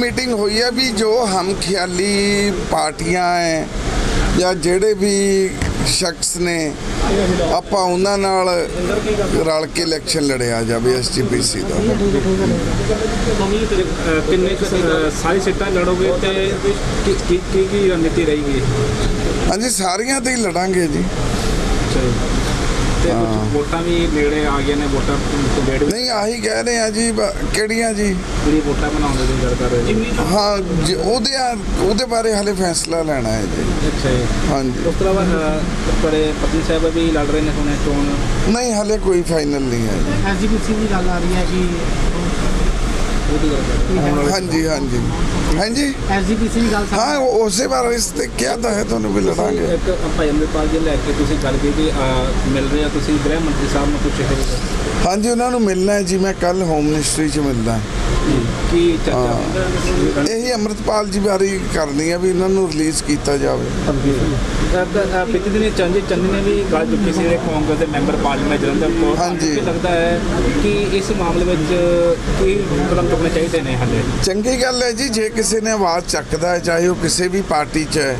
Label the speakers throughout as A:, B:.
A: Meeting ਹੋਈ ਹੈ ਵੀ ਜੋ ਹਮ ਖਿਆਲੀ ਪਾਰਟੀਆਂ ਹੈ ਜਾਂ ਜਿਹੜੇ ਵੀ ਸ਼ਖਸ ਨੇ ਆਪਾਂ ਉਹਨਾਂ ਨਾਲ ਰਲ ਕੇ ਇਲੈਕਸ਼ਨ ਲੜਿਆ ਜਾਵੇ ਐਸਜੀਪੀਸੀ ਦਾ।
B: ਕਿੰਨੇ ਸਾਰੀ ਸੀਟਾਂ ਲੜੋਗੇ ਤੇ ਕੀ ਕੀ ਕੀ ਕੀ ਰਣਨੀਤੀ ਰਹੇਗੀ?
A: ਹਾਂਜੀ ਸਾਰੀਆਂ ਤੇ ਹੀ ਲੜਾਂਗੇ ਜੀ।
B: ਕੁਝ ਵੋਟਾਂ ਵੀ ਨੇੜੇ ਆ ਗਈਆਂ ਨੇ ਵੋਟਾਂ ਡੇਢ
A: ਨਹੀਂ ਆਹੀ ਕਹਿ ਰਹੇ ਆ ਜੀ ਬ- ਕਿਹੜੀਆਂ ਜੀ?
B: ਜਿਹੜੀ ਵੋਟਾਂ ਬਣਾਉਂਦੇ ਦੀ ਗੱਲ ਕਰ ਰਹੇ ਜੀ
A: ਹਾਂ ਜੀ, ਉਹਦੇ ਆ- ਉਹਦੇ ਬਾਰੇ ਹਾਲੇ ਫੈਸਲਾ ਲੈਣਾ ਹੈ ਜੀ।
B: ਅੱਛਾ ਜੀ।
A: ਹਾਂਜੀ।
B: ਉਸ ਤੋਂ ਅਹ, ਤੁਹਾਡੇ ਪਤਨੀ ਸਾਹਿਬ ਵੀ ਲੜ ਰਹੇ ਨੇ ਹੁਣੇ ਚੋਣ।
A: ਨਹੀਂ ਹਾਲੇ ਕੋਈ ਫਾਈਨਲ ਨਹੀਂ ਹੈ ਜੀ।
C: ਐਸਜੀਪੀਸੀ ਦੀ ਗੱਲ ਆ ਰਹੀ ਹੈ ਕਿ
B: ਉਹਦੀ ਗੱਲ ਕਰ ਰਹੇ
A: ਹਾਂਜੀ ਹਾਂਜੀ। ਹਾਂਜੀ।
C: ਐਸਜੀਪੀਸੀ ਦੀ ਗੱਲ
A: ਹਾਂ ਉਹ- ਉਸੇ ਬਾਰੇ ਇਸ ਤੇ ਕਿਹਾ ਤਾਂ ਹੈ ਤੁਹਾਨੂੰ ਵੀ ਲੜਾਂਗੇ।
B: ਇੱਕ ਭਾਈ ਅੰਮ੍ਰਿਤਪਾਲ ਜੀ ਲੈ ਕੇ ਤੁਸੀਂ ਗੱਲ ਕੀਤੀ ਮਿਲ ਰਹੇ ਹੋ ਤੁਸੀਂ ਗ੍ਰਹਿ ਮੰਤਰੀ ਸਾਹਿਬ ਨੂੰ ਕੁਝ ਇਹ
A: ਹਾਂਜੀ ਉਹਨਾਂ ਨੂੰ ਮਿਲਣਾ ਹੈ ਜੀ ਮੈਂ ਕੱਲ ਹੋਮ ਮਿਨਿਸਟਰੀ 'ਚ ਮਿਲਦਾ।
B: ਕੀ ਚਰਚਾ
A: ਇਹੀ ਅੰਮ੍ਰਿਤਪਾਲ ਜੀ ਬਾਰੇ ਕਰਨੀ ਹੈ ਵੀ ਇਹਨਾਂ ਨੂੰ ਰਿਲੀਜ਼ ਕੀਤਾ ਜਾਵੇ।
B: ਪਿਛਲੇ ਦਿਨ ਚੰਦੀ ਚੰਦੀ ਨੇ ਵੀ ਗੱਲ ਚੁੱਕੀ ਸੀ ਜਿਹੜੇ ਕਾਂਗਰਸ ਦੇ ਮੈਂਬਰ ਪਾਰਲੀਮੈਂਟ ਜਲੰਧਰ ਤੋਂ
A: ਹਾਂਜੀ।
B: ਕੀ ਲੱਗਦਾ ਹੈ ਕਿ ਇਸ ਮਾਮਲੇ ਵਿੱਚ ਕੀ ਕਦਮ ਚੁੱਕਣੇ ਚਾਹੀਦੇ ਨੇ ਹਾਲੇ?
A: ਚੰਗੀ ਗੱਲ ਹੈ ਜੀ ਜੇ ਕਿਸੇ ਨੇ ਆਵਾਜ਼ ਚੱਕਦਾ ਹੈ ਚਾਹੇ ਉਹ ਕਿਸੇ ਵੀ ਪਾਰਟੀ 'ਚ ਹੈ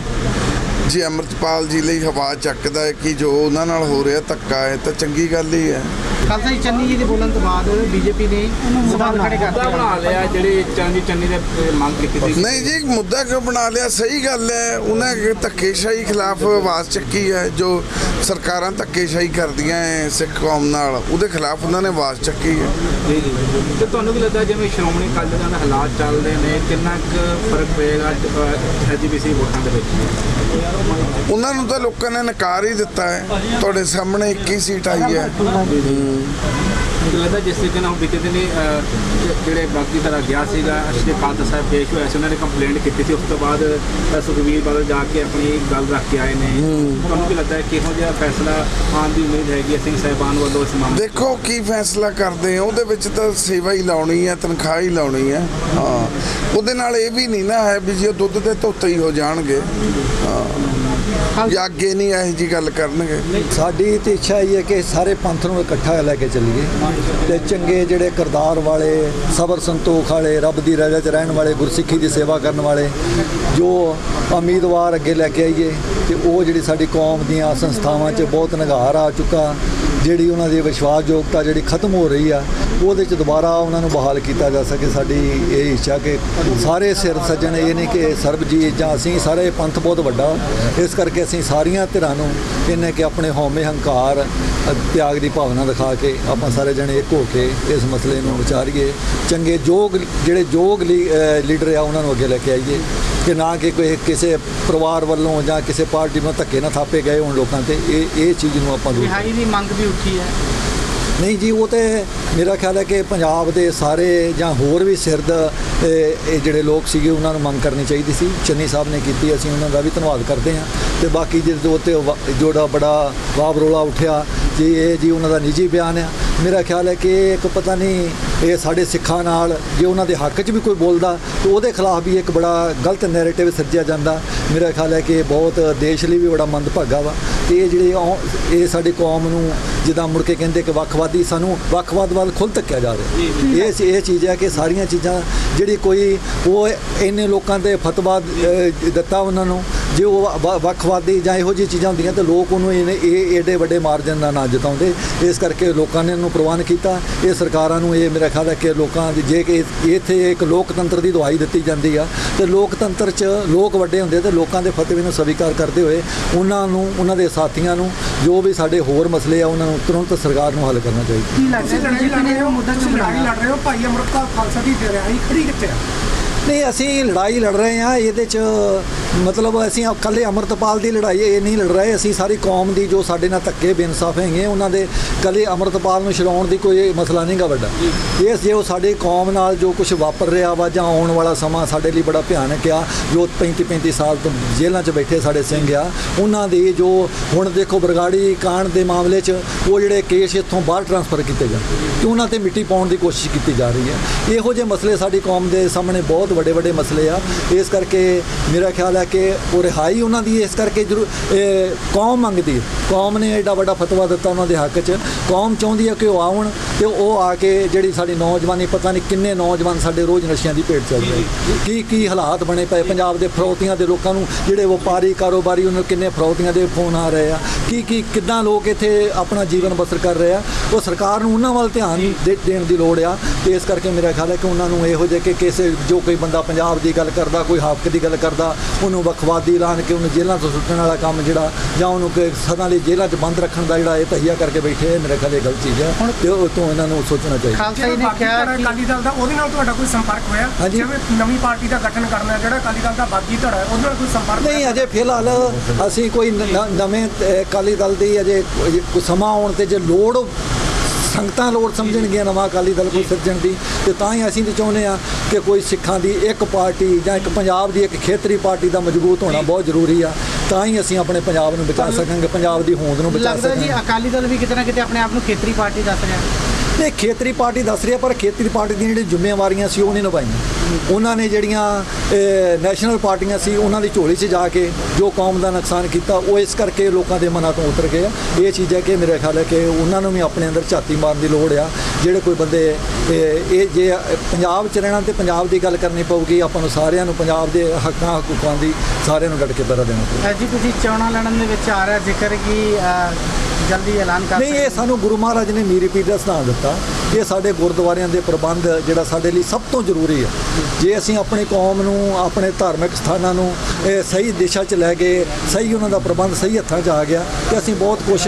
A: ਜੇ ਅੰਮ੍ਰਿਤਪਾਲ ਜੀ ਲਈ ਆਵਾਜ਼ ਚੱਕਦਾ ਹੈ ਕਿ ਜੋ ਉਹਨਾਂ ਨਾਲ ਹੋ ਰਿਹਾ ਧੱਕਾ ਹੈ ਤਾਂ ਚੰਗੀ ਗੱਲ ਹੀ ਹੈ।
C: ਖਾਲਸਾ ਜੀ ਚੰਨੀ ਜੀ ਦੇ ਬੋਲਣ ਤੋਂ ਬਾਅਦ ਬੀਜੇਪੀ ਨੇ ਸਵਾਲ ਖੜੇ
B: ਮੁੱਦਾ
C: ਕਰਤੇ
B: ਬਣਾ ਲਿਆ ਜਿਹੜੀ ਚੰਨੀ ਨੇ ਅਹ, ਮੰਗ ਕੀਤੀ ਸੀ।
A: ਨਹੀਂ ਜੀ ਮੁੱਦਾ ਕਿਉਂ ਬਣਾ ਲਿਆ? ਸਹੀ ਗੱਲ ਹੈ ਉਹਨਾਂ ਨੇ ਧੱਕੇਸ਼ਾਹੀ ਖਿਲਾਫ ਆਵਾਜ਼ ਚੱਕੀ ਹੈ ਜੋ ਸਰਕਾਰਾਂ ਧੱਕੇਸ਼ਾਹੀ ਕਰਦੀਆਂ ਹੈ ਸਿੱਖ ਕੌਮ ਨਾਲ ਉਹਦੇ ਖਿਲਾਫ ਉਹਨਾਂ ਨੇ ਆਵਾਜ਼ ਚੱਕੀ ਹੈ।
B: ਜੀ ਜੀ ਤੇ ਤੁਹਾਨੂੰ ਕੀ ਲੱਗਦਾ ਜਿਵੇਂ ਸ਼੍ਰੋਮਣੀ ਅਕਾਲੀ ਦਲ ਦੇ ਹਾਲਾਤ ਚੱਲਦੇ ਨੇ ਕਿੰਨਾ ਕੁ ਫ਼ਰਕ ਪਏਗਾ ਐਜੀਪੀਸੀ ਵੋਟਾਂ ਦੇ ਵਿੱਚ?
A: ਉਹਨਾਂ ਨੂੰ ਤਾਂ ਲੋਕਾਂ ਨੇ ਨਕਾਰ ਹੀ ਦਿੱਤਾ ਹੈ। ਤੁਹਾਡੇ ਸਾਹਮਣੇ 21 ਸੀਟ ਆਈ ਹੈ।
B: ਮੈਨੂੰ ਲੱਗਦਾ ਜਿਸ ਤਰੀਕੇ ਨਾਲ ਉਹ ਬੀਤੇ ਦਿਨ ਹੀ, ਅਹ, ਜ- ਜਿਹੜੇ ਬਾਕੀ ਤਰ੍ਹਾਂ ਗਿਆ ਸੀਗਾ ਅਸ਼ਰੇ ਖਾਲਸਾ ਸਾਹਿਬ ਪੇਸ਼ ਹੋਇਆ ਸੀ ਉਹਨਾਂ ਨੇ ਕੰਪਲੇਂਟ ਕੀਤੀ ਸੀ। ਉਸ ਤੋਂ ਬਾਅਦ ਅਹ, ਸੁਖਬੀਰ ਬਾਦਲ ਜਾ ਕੇ ਆਪਣੀ ਗੱਲ ਰੱਖ ਕੇ ਆਏ ਨੇ। ਤੁਹਾਨੂੰ ਕੀ ਲੱਗਦਾ ਹੈ ਕਿਹੋ ਜਿਹਾ ਫੈਸਲਾ ਆਉਣ ਦੀ ਉਮੀਦ ਹੈਗੀ ਸਿੰਘ ਸਾਹਿਬਾਨ ਵੱਲੋਂ ਇਸ ਮਾਮਲੇ
A: ਦੇਖੋ ਕੀ ਫੈਸਲਾ ਕਰਦੇ ਆ ਉਹਦੇ ਵਿੱਚ ਤਾਂ ਸੇਵਾ ਹੀ ਲਾਉਣੀ ਹੈ ਤਨਖਾਹ ਹੀ ਲਾਉਣੀ ਹੈ। ਹਾਂ। ਉਹਦੇ ਨਾਲ ਇਹ ਵੀ ਨਹੀਂ ਨਾ ਹੈ ਵੀ ਜੇ ਦੁੱਧ ਦੇ ਧੋਤੇ ਹੀ ਹੋ ਜਾਣਗੇ। ਹਾਂ। ਜਾਂ ਅੱਗੇ ਨਹੀਂ ਇਹੋ ਜੀ ਗੱਲ ਕਰਨਗੇ।
D: ਸਾਡੀ ਤੇ ਇੱਛਾ ਇਹ ਹੈ ਕਿ ਸਾਰੇ ਪੰਥ ਨੂੰ ਇਕੱਠਾ ਲੈ ਕੇ ਚੱਲੀਏ। ਤੇ ਚੰਗੇ ਜਿਹੜੇ ਕਰਤਾਰ ਵਾਲੇ ਸਬਰ ਸੰਤੋਖ ਵਾਲੇ ਰੱਬ ਦੀ ਰਜ਼ਾ 'ਚ ਰਹਿਣ ਵਾਲੇ ਗੁਰਸਿੱਖੀ ਦੀ ਸੇਵਾ ਕਰਨ ਵਾਲੇ ਜੋ ਉਮੀਦਵਾਰ ਅੱਗੇ ਲੈ ਕੇ ਆਈਏ ਤੇ ਉਹ ਜਿਹੜੀ ਸਾਡੀ ਕੌਮ ਦੀਆਂ ਸੰਸਥਾਵਾਂ 'ਚ ਬਹੁਤ ਨਿਗਾਰ ਆ ਚੁੱਕਾ ਜਿਹੜੀ ਉਹਨਾਂ ਦੀ ਵਿਸ਼ਵਾਸਯੋਗਤਾ ਜਿਹੜੀ ਖਤਮ ਹੋ ਰਹੀ ਆ ਉਹਦੇ 'ਚ ਦੁਬਾਰਾ ਉਹਨਾਂ ਨੂੰ ਬਹਾਲ ਕੀਤਾ ਜਾ ਸਕੇ ਸਾਡੀ ਇਹ ਇੱਛਾ ਕਿ ਸਾਰੇ ਸਿਰ ਸੱਜਣ ਇਹ ਨਹੀਂ ਕਿ ਸਰਬਜੀਤ ਜਾਂ ਅਸੀਂ ਸਾਰੇ ਪੰਥ ਬਹੁਤ ਵੱਡਾ। ਇਸ ਕਰਕੇ ਅਸੀਂ ਸਾਰੀਆਂ ਧਿਰਾਂ ਨੂੰ ਇਹਨੇ ਕਿ ਆਪਣੇ ਹਉਮੈ ਹੰਕਾਰ, ਤਿਆਗ ਦੀ ਭਾਵਨਾ ਦਿਖਾ ਕੇ ਆਪਾਂ ਸਾਰੇ ਜਣੇ ਇੱਕ ਹੋ ਕੇ ਇਸ ਮਸਲੇ ਨੂੰ ਵਿਚਾਰੀਏ। ਚੰਗੇ ਯੋਗ ਜਿਹੜੇ ਯੋਗ ਲੀ- ਲੀਡਰ ਆ ਉਹਨਾਂ ਨੂੰ ਅੱਗੇ ਲੈ ਕੇ ਆਈਏ। ਕਿ ਨਾ ਕਿ ਕੋਈ ਕਿਸੇ ਪਰਿਵਾਰ ਵੱਲੋਂ ਜਾਂ ਕਿਸੇ ਪਾਰਟੀ ਵੱਲੋਂ ਧੱਕੇ ਨਾ ਥਾਪੇ ਗਏ ਹੋਣ ਲੋਕਾਂ ਤੇ। ਇਹ ਇਹ ਚੀਜ਼ ਨੂੰ ਆਪਾਂ ਦੂਰ
C: ਰਿਹਾਈ ਦੀ ਮੰਗ ਵੀ ਉੱਠੀ ਹੈ।
D: ਨਹੀਂ ਜੀ, ਉਹ ਤੇ ਮੇਰਾ ਖਿਆਲ ਹੈ ਕਿ ਪੰਜਾਬ ਦੇ ਸਾਰੇ ਜਾਂ ਹੋਰ ਵੀ ਸਿਰਦ ਇਹ ਜਿਹੜੇ ਲੋਕ ਸੀਗੇ, ਉਹਨਾਂ ਨੂੰ ਮੰਗ ਕਰਨੀ ਚਾਹੀਦੀ ਸੀ। ਚੰਨੀ ਸਾਹਿਬ ਨੇ ਕੀਤੀ, ਅਸੀਂ ਉਹਨਾਂ ਦਾ ਵੀ ਧੰਨਵਾਦ ਕਰਦੇ ਹਾਂ। ਤੇ ਬਾਕੀ ਜਿਹੜੇ ਉੱਤੇ ਵਾ- ਬੜਾ ਵਾਬ ਰੋਲਾ ਉੱਠਿਆ, ਜੀ, ਇਹ ਜੀ ਉਹਨਾਂ ਦਾ ਨਿੱਜੀ ਬਿਆਨ ਆ। ਮੇਰਾ ਖਿਆਲ ਹੈ ਕਿ ਇੱਕ ਪਤਾ ਨਹੀਂ, ਇਹ ਸਾਡੇ ਸਿੱਖਾਂ ਨਾਲ ਜੇ ਉਹਨਾਂ ਦੇ ਹੱਕ 'ਚ ਵੀ ਕੋਈ ਬੋਲਦਾ, ਤਾਂ ਉਹਦੇ ਖਿਲਾਫ ਵੀ ਇੱਕ ਬੜਾ ਗਲਤ ਨੈਰੇਟਿਵ ਸਿਰਜਿਆ ਜਾਂਦਾ। ਮੇਰਾ ਖਿਆਲ ਹੈ ਕਿ ਬਹੁਤ ਦੇਸ਼ ਲਈ ਵੀ ਬੜਾ ਮੰਦਭਾਗਾ ਵਾ। ਤੇ ਇਹ ਜਿਹੜੇ ਇਹ ਸਾਡੀ ਕੌਮ ਨੂੰ ਜਿੱਦਾਂ ਮੁੜ ਕੇ ਕਹਿੰਦੇ ਕਿ ਵੱਖਵਾਦੀ ਸਾਨੂੰ ਵੱਖਵਾਦ ਵੱਲ ਖੁੱਲ ਧੱਕਿਆ ਜਾ ਰਿਹਾ। ਇਹ ਇਹ ਚੀਜ਼ ਹੈ ਕਿ ਸਾਰੀਆਂ ਚੀਜ਼ਾਂ ਜਿਹੜੀ ਕੋਈ ਉਹ ਇੰਨੇ ਲੋਕਾਂ ਦੇ ਫਤਵਾ ਦਿੱਤਾ ਉਹਨਾਂ ਨੂੰ ਜੇ ਉਹ ਵ- ਵੱਖਵਾਦੀ ਜਾਂ ਇਹੋ ਜਿਹੀ ਚੀਜ਼ਾਂ ਹੁੰਦੀਆਂ ਤੇ ਲੋਕ ਉਹਨੂੰ ਇਹਨੇ- ਇਹ ਏਡੇ ਵੱਡੇ ਮਾਰਜਨ ਦਾ ਨਾ ਜਿਤਾਉਂਦੇ। ਇਸ ਕਰਕੇ ਲੋਕਾਂ ਨੇ ਇਹਨੂੰ ਪ੍ਰਵਾਨ ਕੀਤਾ। ਇਹ ਸਰਕਾਰਾਂ ਨੂੰ ਇਹ ਮੇਰਾ ਖਿਆਲ ਹੈ ਕਿ ਲੋਕਾਂ ਦੀ ਜੇ ਕਿ ਇੱਥੇ ਇੱਕ ਲੋਕਤੰਤਰ ਦੀ ਦਵਾਈ ਦਿੱਤੀ ਜਾਂਦੀ ਆ। ਤੇ ਲੋਕਤੰਤਰ 'ਚ ਲੋਕ ਵੱਡੇ ਹੁੰਦੇ ਤੇ ਲੋਕਾਂ ਦੇ ਫਤਵੇ ਨੂੰ ਸਵੀਕਾਰ ਕਰਦੇ ਹੋਏ ਉਹਨਾਂ ਨੂੰ, ਉਹਨਾਂ ਦੇ ਸਾਥੀਆਂ ਨੂੰ ਜੋ ਵੀ ਸਾਡੇ ਹੋਰ ਮਸਲੇ ਆ ਉਹਨਾਂ ਨੂੰ ਤੁਰੰਤ ਸਰਕਾਰ ਨੂੰ ਹੱਲ ਕਰਨਾ ਚਾਹੀਦਾ।
C: ਕੀ ਲੱਗਦਾ ਬੀਜੇਪੀ ਨੇ ਉਹ ਮੁੱਦਾ ਕਿਉਂ
E: ਲੜ ਰਹੇ ਹੋ? ਭਾਈ ਅਮਰਪਾਲ ਖਾਲਸਾ ਦੀ ਰਿਹਾਈ ਖੜੀ ਕਿੱਥੇ ਆ?
D: ਨਹੀਂ, ਅਸੀਂ ਲੜਾਈ ਲੜ ਰਹੇ ਹਾਂ, ਇਹਦੇ 'ਚ ਮਤਲਬ ਅਸੀਂ ਇਕੱਲੇ ਅਮਰਤਪਾਲ ਦੀ ਲੜਾਈ ਇਹ ਨਹੀਂ ਲੜ ਰਹੇ, ਅਸੀਂ ਸਾਰੀ ਕੌਮ ਦੀ ਜੋ ਸਾਡੇ ਨਾਲ ਧੱਕੇ ਬੇਇਨਸਾਫ ਹੈਗੇ, ਉਹਨਾਂ ਦੇ ਇਕੱਲੇ ਅਮਰਤਪਾਲ ਨੂੰ ਛਡਾਉਣ ਦੀ ਕੋਈ ਮਸਲਾ ਨਹੀਂਗਾ ਵੱਡਾ। ਇਹ ਜੇ ਉਹ ਸਾਡੀ ਕੌਮ ਨਾਲ ਜੋ ਕੁਝ ਵਾਪਰ ਰਿਹਾ ਵਾ ਜਾਂ ਆਉਣ ਵਾਲਾ ਸਮਾਂ ਸਾਡੇ ਲਈ ਬੜਾ ਭਿਆਨਕ ਆ, ਜੋ 35 35 ਸਾਲ ਤੋਂ ਜੇਲ੍ਹਾਂ 'ਚ ਬੈਠੇ ਸਾਡੇ ਸਿੰਘ ਆ, ਉਹਨਾਂ ਦੀ ਜੋ ਹੁਣ ਦੇਖੋ ਬਰਗਾੜੀ ਕਾਂਡ ਦੇ ਮਾਮਲੇ 'ਚ ਉਹ ਜਿਹੜੇ ਕੇਸ ਇੱਥੋਂ ਬਾਹਰ ਟਰਾਂਸਫਰ ਕੀਤੇ ਜਾਂਦੇ ਕਿ ਉਹਨਾਂ ਤੇ ਮਿੱਟੀ ਪਾਉਣ ਦੀ ਕੋਸ਼ਿਸ਼ ਕੀਤੀ ਜਾ ਰਹੀ ਹੈ। ਇਹੋ ਜਿਹੇ ਮਸਲੇ ਸਾਡੀ ਕੌਮ ਦੇ ਸਾਹਮਣੇ ਬਹੁਤ ਬਹੁਤ ਵੱਡੇ ਵੱਡੇ ਮਸਲੇ ਆ। ਇਸ ਕਰਕੇ ਮੇਰਾ ਖਿਆਲ ਹੈ ਕਿ ਉਹ ਰਿਹਾਈ ਉਹਨਾਂ ਦੀ, ਇਸ ਕਰਕੇ ਜ਼ਰੂਰ, ਇਹ ਕੌਮ ਮੰਗਦੀ ਹੈ। ਕੌਮ ਨੇ ਐਡਾ ਵੱਡਾ ਫਤਵਾ ਦਿੱਤਾ ਉਹਨਾਂ ਦੇ ਹੱਕ 'ਚ। ਕੌਮ ਚਾਹੁੰਦੀ ਹੈ ਕਿ ਉਹ ਆਉਣ ਤੇ ਉਹ ਆ ਕੇ ਜਿਹੜੀ ਸਾਡੀ ਨੌਜਵਾਨੀ, ਪਤਾ ਨਹੀਂ ਕਿੰਨੇ ਨੌਜਵਾਨ ਸਾਡੇ ਰੋਜ਼ ਨਸ਼ਿਆਂ ਦੀ ਭੇਟ ਚੱਲ ਰਹੇ ਕੀ ਕੀ ਹਾਲਾਤ ਬਣੇ ਪਏ ਪੰਜਾਬ ਦੇ ਫਰੋਤੀਆਂ ਦੇ ਲੋਕਾਂ ਨੂੰ, ਜਿਹੜੇ ਵਪਾਰੀ, ਕਾਰੋਬਾਰੀ ਉਹਨਾਂ ਨੂੰ ਕਿੰਨੇ ਫਰੋਤੀਆਂ ਦੇ ਫੋਨ ਆ ਰਹੇ ਆ। ਕੀ ਕੀ, ਕਿੱਦਾਂ ਲੋਕ ਇੱਥੇ ਆਪਣਾ ਜੀਵਨ ਬਸਰ ਕਰ ਰਹੇ ਆ? ਉਹ ਸਰਕਾਰ ਨੂੰ ਉਹਨਾਂ ਵੱਲ ਧਿਆਨ ਦੇ- ਦੇਣ ਦੀ ਲੋੜ ਆ। ਤੇ ਇਸ ਕਰਕੇ ਮੇਰਾ ਖਿਆਲ ਹੈ ਕਿ ਉਹਨਾਂ ਨੂੰ ਇਹੋ ਜਿਹੇ ਕਿ ਕਿਸੇ, ਜੋ ਕੋਈ ਬੰਦਾ ਪੰਜਾਬ ਦੀ ਗੱਲ ਕਰਦਾ ਕੋਈ ਹੱਕ ਦੀ ਗੱਲ ਕਰਦਾ ਉਹਨੂੰ ਵੱਖਵਾਦੀ ਐਲਾਨ ਕੇ ਉਹਨੂੰ ਜੇਲ੍ਹਾਂ ਤੋਂ ਸੁੱਟਣ ਵਾਲਾ ਕੰਮ ਜਿਹੜਾ ਜਾਂ ਉਹਨੂੰ ਕਿ ਸਦਾ ਲਈ ਜੇਲ੍ਹਾਂ 'ਚ ਬੰਦ ਰੱਖਣ ਦਾ ਜਿਹੜਾ ਇਹ ਤਹੀਆ ਕਰਕੇ ਬੈਠੇ ਇਹ ਮੇਰੇ ਖਿਆਲ ਇਹ ਗਲਤ ਚੀਜ਼ ਹੈ ਤੇ ਉਹ ਤੋਂ ਇਹਨਾਂ ਨੂੰ ਸੋਚਣਾ ਚਾਹੀਦਾ
C: ਖਾਲਸਾ ਜੀ
E: ਜਿਹੜਾ
C: ਨੇ
E: ਬਾਗੀ
C: ਕਿਹਾ
E: ਧੜਾ
C: ਕਿ
E: ਅਕਾਲੀ ਦਲ ਦਾ ਉਹਦੇ ਨਾਲ ਤੁਹਾਡਾ ਕੋਈ ਸੰਪਰਕ ਹੋਇਆ। ਜਿਵੇਂ ਨਵੀਂ ਪਾਰਟੀ ਦਾ ਗਠਨ ਕਰਨਾ ਹੈ, ਜਿਹੜਾ ਅਕਾਲੀ ਦਲ ਦਾ ਬਾਗੀ ਧੜਾ ਹੈ, ਉਹਦੇ ਨਾਲ ਕੋਈ ਸੰਪਰਕ
D: ਨਹੀਂ? ਅਜੇ ਫਿਲਹਾਲ ਅਸੀਂ ਕੋਈ ਨਵੇਂ ਅਕਾਲੀ ਦਲ ਦੀ ਅਜੇ ਕੋਈ ਕੋਈ ਸਮਾਂ ਆਉਣ ਤੇ ਜੇ ਲੋੜ ਸੰਗਤਾਂ ਲੋੜ ਸਮਝਣਗੀਆਂ ਨਵਾਂ ਅਕਾਲੀ ਦਲ ਕੋਈ ਸਿਰਜਣ ਦੀ ਤੇ ਤਾਂ ਹੀ ਅਸੀਂ ਵੀ ਚਾਹੁੰਦੇ ਆ ਕਿ ਕੋਈ ਸਿੱਖਾਂ ਦੀ ਇੱਕ ਪਾਰਟੀ ਜਾਂ ਇੱਕ ਪੰਜਾਬ ਦੀ ਇੱਕ ਖੇਤਰੀ ਪਾਰਟੀ ਦਾ ਮਜ਼ਬੂਤ ਹੋਣਾ ਬਹੁਤ ਜ਼ਰੂਰੀ ਆ। ਤਾਂ ਹੀ ਅਸੀਂ ਆਪਣੇ ਪੰਜਾਬ ਨੂੰ ਬਚਾ ਸਕਾਂਗੇ ਪੰਜਾਬ ਦੀ ਹੋਂਦ ਨੂੰ ਬਚਾ
C: ਲੱਗਦਾ ਜੀ
D: ਸਕਾਂਗੇ।
C: ਅਕਾਲੀ ਦਲ ਵੀ ਕਿਤੇ ਨਾ ਕਿਤੇ ਆਪਣੇ ਆਪ ਨੂੰ ਖੇਤਰੀ ਪਾਰਟੀ ਦੱਸ ਰਿਹਾ।
D: ਇਹ ਖੇਤਰੀ ਪਾਰਟੀ ਦੱਸ ਰਹੀ ਹੈ, ਪਰ ਖੇਤਰੀ ਪਾਰਟੀ ਦੀਆਂ ਜਿਹੜੀਆਂ ਜ਼ਿੰਮੇਵਾਰੀਆਂ ਸੀ, ਉਹ ਨਹੀਂ ਨਿਭਾਈਆਂ। ਉਹਨਾਂ ਨੇ ਜਿਹੜੀਆਂ ਨੈਸ਼ਨਲ ਪਾਰਟੀਆਂ ਸੀ, ਉਹਨਾਂ ਦੀ ਝੋਲੀ 'ਚ ਜਾ ਕੇ ਜੋ ਕੌਮ ਦਾ ਨੁਕਸਾਨ ਕੀਤਾ, ਉਹ ਇਸ ਕਰਕੇ ਲੋਕਾਂ ਦੇ ਮਨਾਂ ਤੋਂ ਉਤਰ ਗਏ। ਇਹ ਚੀਜ਼ ਹੈ ਕਿ ਮੇਰੇ ਖਿਆਲ ਹੈ ਕਿ ਉਹਨਾਂ ਨੂੰ ਵੀ ਆਪਣੇ ਅੰਦਰ ਝਾਤੀ ਮਾਰਨ ਦੀ ਲੋੜ ਆ। ਜਿਹੜੇ ਕੋਈ ਬੰਦੇ ਇਹ ਜੇ ਪੰਜਾਬ 'ਚ ਰਹਿਣਾ ਤੇ ਪੰਜਾਬ ਦੀ ਗੱਲ ਕਰਨੀ ਪਊਗੀ, ਆਪਾਂ ਨੂੰ ਸਾਰਿਆਂ ਨੂੰ ਪੰਜਾਬ ਦੇ ਹੱਕਾਂ, ਹਕੂਕਾਂ ਦੀ ਸਾਰਿਆਂ ਨੂੰ ਡਟ ਕੇ ਪਹਿਰਾ ਦੇਣਾ ਪਊਗਾ
C: ਜੀ, ਤੁਸੀਂ ਚੋਣਾਂ ਲੜਨ ਦੇ ਵਿੱਚ ਆ ਰਿਹਾ ਜ਼ਿਕਰ ਕਿ ਜਲਦੀ ਐਲਾਨ ਕਰ
D: ਨਹੀਂ ਇਹ ਸਾਨੂੰ ਗੁਰੂ ਮਹਾਰਾਜ ਨੇ ਮੀਰੀ ਪੀਰ ਦਾ ਸਿਧਾਂਤ ਦਿੱਤਾ। ਇਹ ਸਾਡੇ ਗੁਰਦੁਆਰਿਆਂ ਦੇ ਪ੍ਰਬੰਧ ਜਿਹੜਾ ਸਾਡੇ ਲਈ ਸਭ ਤੋਂ ਜ਼ਰੂਰੀ ਹੈ। ਜੇ ਅਸੀਂ ਆਪਣੀ ਕੌਮ ਨੂੰ, ਆਪਣੇ ਧਾਰਮਿਕ ਸਥਾਨਾਂ ਨੂੰ ਇਹ ਸਹੀ ਦਿਸ਼ਾ 'ਚ ਲੈ ਕੇ ਸਹੀ ਉਹਨਾਂ ਦਾ ਪ੍ਰਬੰਧ ਸਹੀ ਹੱਥਾਂ 'ਚ ਆ ਗਿਆ, ਤੇ ਅਸੀਂ ਬਹੁਤ ਕੁਝ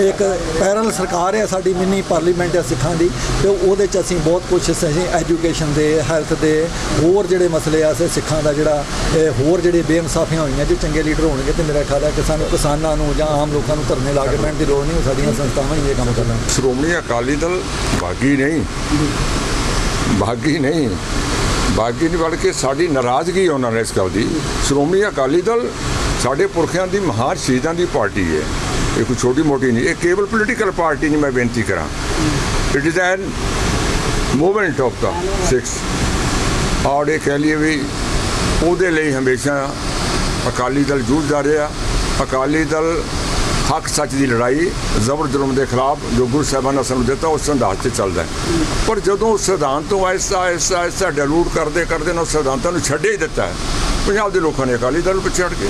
D: ਇੱਕ ਪੈਰਲ ਸਰਕਾਰ ਹੈ ਸਾਡੀ ਮਿੰਨੀ ਪਾਰਲੀਮੈਂਟ ਹੈ ਸਿੱਖਾਂ ਦੀ, ਤੇ ਉਹਦੇ 'ਚ ਅਸੀਂ ਬਹੁਤ ਕੁਝ ਅਸੀਂ ਐਜੂਕੇਸ਼ਨ ਦੇ ਹੈਲਥ ਦੇ, ਹੋਰ ਜਿਹੜੇ ਮਸਲੇ ਆ ਸੇ ਸਿੱਖਾਂ ਦਾ ਜਿਹੜਾ ਇਹ ਹੋਰ ਜਿਹੜੇ ਬੇਇਨਸਾਫੀਆਂ ਹੋਈਆਂ ਜੇ ਚੰਗੇ ਲੀਡਰ ਹੋਣਗੇ, ਤੇ ਮੇਰਾ ਖਿਆਲ ਹੈ ਕਿ ਸਾਨੂੰ ਕਿਸਾਨਾਂ ਨੂੰ ਜਾਂ ਆਮ ਲੋਕਾਂ ਨੂੰ ਧਰਨੇ ਲਾ ਕੇ ਬੈਠਣ ਦੀ ਲੋੜ ਨਹੀਂ ਸਾਡੀਆਂ ਸੰਸਥਾਵਾਂ ਹੀ ਇਹ ਕੰਮ ਕਰਨਾ
F: ਸ਼੍ਰੋਮਣੀ ਅਕਾਲੀ ਦਲ ਬਾਗੀ ਨਹੀਂ। ਬਾਗੀ ਨਹੀਂ। ਬਾਗੀ ਨਹੀਂ ਬਲਕਿ ਸਾਡੀ ਨਾਰਾਜ਼ਗੀ ਉਹਨਾਂ ਨੇ ਇਸ ਗੱਲ ਦੀ। ਸ਼੍ਰੋਮਣੀ ਅਕਾਲੀ ਦਲ ਸਾਡੇ ਪੁਰਖਿਆਂ ਦੀ ਮਹਾਨ ਸ਼ਹੀਦਾਂ ਦੀ ਪਾਰਟੀ ਹੈ। ਇਹ ਕੋਈ ਛੋਟੀ ਮੋਟੀ ਨਹੀਂ। ਇਹ ਕੇਵਲ ਪੋਲੀਟੀਕਲ ਪਾਰਟੀ ਨਹੀਂ ਮੈਂ ਬੇਨਤੀ ਕਰਾਂ। It is an movement of the Sikhs ਔਰ ਇਹ ਕਹਿ ਲਈਏ ਵੀ ਉਹਦੇ ਲਈ ਹਮੇਸ਼ਾ ਅਕਾਲੀ ਦਲ ਜੂਝਦਾ ਰਿਹਾ। ਅਕਾਲੀ ਦਲ ਹੱਕ ਸੱਚ ਦੀ ਲੜਾਈ ਜ਼ਬਰ ਜ਼ੁਲਮ ਦੇ ਖਿਲਾਫ ਜੋ ਗੁਰੂ ਸਾਹਿਬਾਨ ਨੇ ਸਾਨੂੰ ਦਿੱਤਾ, ਉਸ ਸਿਧਾਂਤ ਤੇ ਚੱਲਦਾ ਪਰ ਜਦੋਂ ਉਸ ਸਿਧਾਂਤ ਤੋਂ ਆਇਸਾ ਆਹਿਸਤਾ ਆਹਿਸਤਾ ਡਿਲੂਟ ਕਰਦੇ ਕਰਦੇ ਨੇ ਉਸ ਸਿਧਾਂਤਾਂ ਨੂੰ ਛੱਡੇ ਹੀ ਦਿੱਤਾ ਪੰਜਾਬ ਦੇ ਲੋਕਾਂ ਨੇ ਅਕਾਲੀ ਦਲ ਪਿੱਛੇ ਹਟ ਗਏ।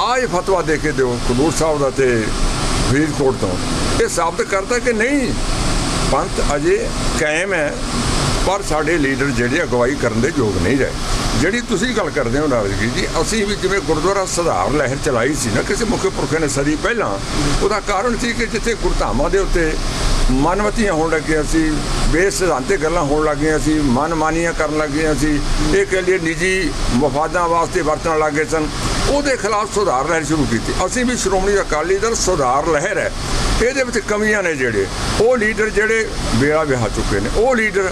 F: ਆ ਇਹ ਫਤਵਾ ਦੇ ਕੇ ਦਿਓ ਕਬੂਰ ਸਾਹਿਬ ਦਾ ਤੇ ਫਰੀਦਕੋਟ ਤੋਂ। ਇਹ ਸਾਬਤ ਕਰਦਾ ਕਿ ਨਹੀਂ? ਪੰਥ ਅਜੇ ਕਾਇਮ ਹੈ। ਪਰ ਸਾਡੇ ਲੀਡਰ ਜਿਹੜੇ ਅਗਵਾਈ ਕਰਨ ਦੇ ਯੋਗ ਨਹੀਂ ਰਹੇ। ਜਿਹੜੀ ਤੁਸੀਂ ਗੱਲ ਕਰਦੇ ਹੋ ਨਾਰਾਜ਼ਗੀ ਜੀ, ਅਸੀਂ ਵੀ ਜਿਵੇਂ ਗੁਰਦੁਆਰਾ ਸੁਧਾਰ ਲਹਿਰ ਚਲਾਈ ਸੀ ਨਾ, ਕਿਸੇ ਮੁੱਖ ਪੁਰਖ ਨੇ ਸਦੀ ਪਹਿਲਾਂ, ਉਹਦਾ ਕਾਰਨ ਸੀ ਕਿ ਜਿੱਥੇ ਗੁਰਧਾਮਾਂ ਦੇ ਉੱਤੇ ਮਨਮਤੀਆਂ ਹੋਣ ਲੱਗੀਆਂ ਸੀ, ਬੇਸਿਧਾਂਤੇ ਗੱਲਾਂ ਹੋਣ ਲੱਗੀਆਂ ਸੀ, ਮਨਮਾਨੀਆਂ ਕਰਨ ਲੱਗੀਆਂ ਸੀ, ਇਹ ਕਹਿ ਲਈਏ ਨਿੱਜੀ ਮਫਾਦਾਂ ਵਾਸਤੇ ਵਰਤਣ ਲੱਗੇ ਸਨ। ਉਹਦੇ ਖਿਲਾਫ ਸੁਧਾਰ ਲਹਿਰ ਸ਼ੁਰੂ ਕੀਤੀ। ਅਸੀਂ ਵੀ ਸ਼੍ਰੋਮਣੀ ਅਕਾਲੀ ਦਲ ਸੁਧਾਰ ਲਹਿਰ ਹੈ। ਇਹਦੇ ਵਿੱਚ ਕਮੀਆਂ ਨੇ ਜਿਹੜੇ, ਉਹ ਲੀਡਰ ਜਿਹੜੇ ਬੇੜਾ ਵਿਹਾ ਚੁੱਕੇ ਨੇ, ਉਹ ਲੀਡਰ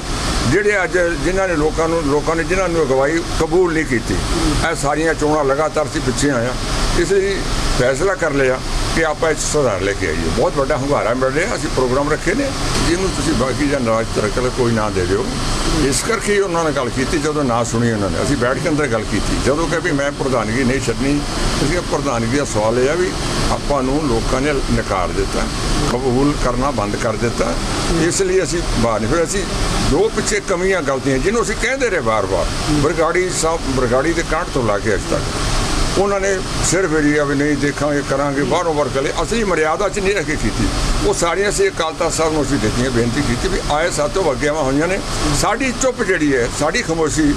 F: ਜਿਹੜੇ ਅੱਜ ਜਿਨ੍ਹਾਂ ਨੇ ਲੋਕਾਂ ਨੂੰ, ਲੋਕਾਂ ਨੇ ਜਿਨ੍ਹਾਂ ਨੂੰ ਅਗਵਾਈ ਕਬੂਲ ਨਹੀਂ ਕੀਤੀ, ਇਹ ਸਾਰੀਆਂ ਚੋਣਾਂ ਲਗਾਤਾਰ ਸੀ ਪਿੱਛੇ ਆਇਆ ਇਸ ਲਈ ਫੈਸਲਾ ਕਰ ਲਿਆ। ਕਿ ਆਪਾਂ ਇਹ 'ਚ ਸੁਧਾਰ ਲੈ ਕੇ ਆਈਏ। ਬਹੁਤ ਵੱਡਾ ਹੁੰਗਾਰਾ ਮਿਲ ਰਿਹਾ, ਅਸੀਂ ਪ੍ਰੋਗਰਾਮ ਰੱਖੇ ਨੇ, ਜਿਹਨੂੰ ਤੁਸੀਂ ਬਾਕੀ ਜਾਂ ਨਾਰਾਜ਼ ਤਰਕਲ ਕੋਈ ਨਾ ਦੇ ਦਿਓ। ਇਸ ਕਰਕੇ ਹੀ ਉਹਨਾਂ ਨੇ ਗੱਲ ਕੀਤੀ, ਜਦੋਂ ਨਾ ਸੁਣੀ ਉਹਨਾਂ ਨੇ। ਅਸੀਂ ਬੈਠ ਕੇ ਅੰਦਰ ਗੱਲ ਕੀਤੀ, ਜਦੋਂ ਕਿ ਵੀ ਮੈਂ ਪ੍ਰਧਾਨਗੀ ਨਹੀਂ ਛੱਡਣੀ, ਅਸੀਂ ਪ੍ਰਧਾਨਗੀ ਦਾ ਸਵਾਲ ਇਹ ਆ ਵੀ ਆਪਾਂ ਨੂੰ ਲੋਕਾਂ ਨੇ ਨਕਾਰ ਦਿੱਤਾ, ਕਬੂਲ ਕਰਨਾ ਬੰਦ ਕਰ ਦਿੱਤਾ। ਇਸ ਲਈ ਅਸੀਂ ਬਾਹਰ ਨਹੀਂ ਫਿਰ ਅਸੀਂ ਦੋ ਪਿੱਛੇ ਕਮੀਆਂ ਗਲਤੀਆਂ, ਜਿਹਨੂੰ ਅਸੀਂ ਕਹਿੰਦੇ ਰਹੇ ਵਾਰ-ਵਾਰ, ਬਰਗਾੜੀ ਸਾਹਿਬ, ਬਰਗਾੜੀ ਦੇ ਕਾਂਟ ਤੋਂ ਲਾ ਕੇ ਅੱਜ ਤੱਕ। ਉਹਨਾਂ ਨੇ ਸਿਰ ਫੇਰੀ ਆ ਵੀ ਨਹੀਂ ਦੇਖਾਂਗੇ ਕਰਾਂਗੇ ਬਾਹਰੋਂ ਬਾਹਰ ਕਲੇ ਅਸੀਂ ਮਰਿਆਦਾ 'ਚ ਨਹੀਂ ਕੇ ਕੀਤੀ। ਉਹ ਸਾਰੀਆਂ ਅਸੀਂ ਅਕਾਲ ਤਖਤ ਸਾਹਿਬ ਨੂੰ ਅਸੀਂ ਦਿੱਤੀਆਂ ਬੇਨਤੀ ਕੀਤੀ ਵੀ ਆਏ ਸਾਤੋਂ ਅੱਗੇਵਾਂ ਹੋਈਆਂ ਨੇ। ਸਾਡੀ ਚੁੱਪ ਜਿਹੜੀ ਹੈ ਸਾਡੀ ਖਾਮੋਸ਼ੀ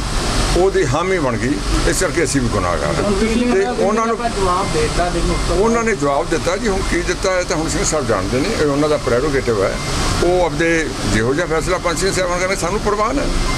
F: ਉਹਦੀ ਹਾਮੀ ਬਣ ਗਈ। ਇਸ ਕਰਕੇ ਅਸੀਂ ਵੀ ਗੁਨਾਹਗਾਰ ਤੇ ਉਹਨਾਂ ਨੂੰ
B: ਜਵਾਬ ਦੇਤਾ
F: ਉਹਨਾਂ ਨੇ ਜਵਾਬ ਦਿੱਤਾ ਜੀ ਹੁਣ ਕੀ ਦਿੱਤਾ ਹੈ ਤਾਂ ਹੁਣ ਸਿੰਘ ਸਾਹਿਬ ਜਾਣਦੇ ਨੇ ਇਹ ਉਹਨਾਂ ਦਾ ਪ੍ਰੈਰੋਗੇਟਿਵ ਹੈ। ਉਹ ਆਪਦੇ ਜਿਹੋ ਜਿਹਾ ਫੈਸਲਾ ਪੰਜ ਸਿੰਘ ਸਾਹਿਬਾਨ ਕਰਨੇ ਸਾਨੂੰ ਪ੍ਰਵਾਨ ਹੈ।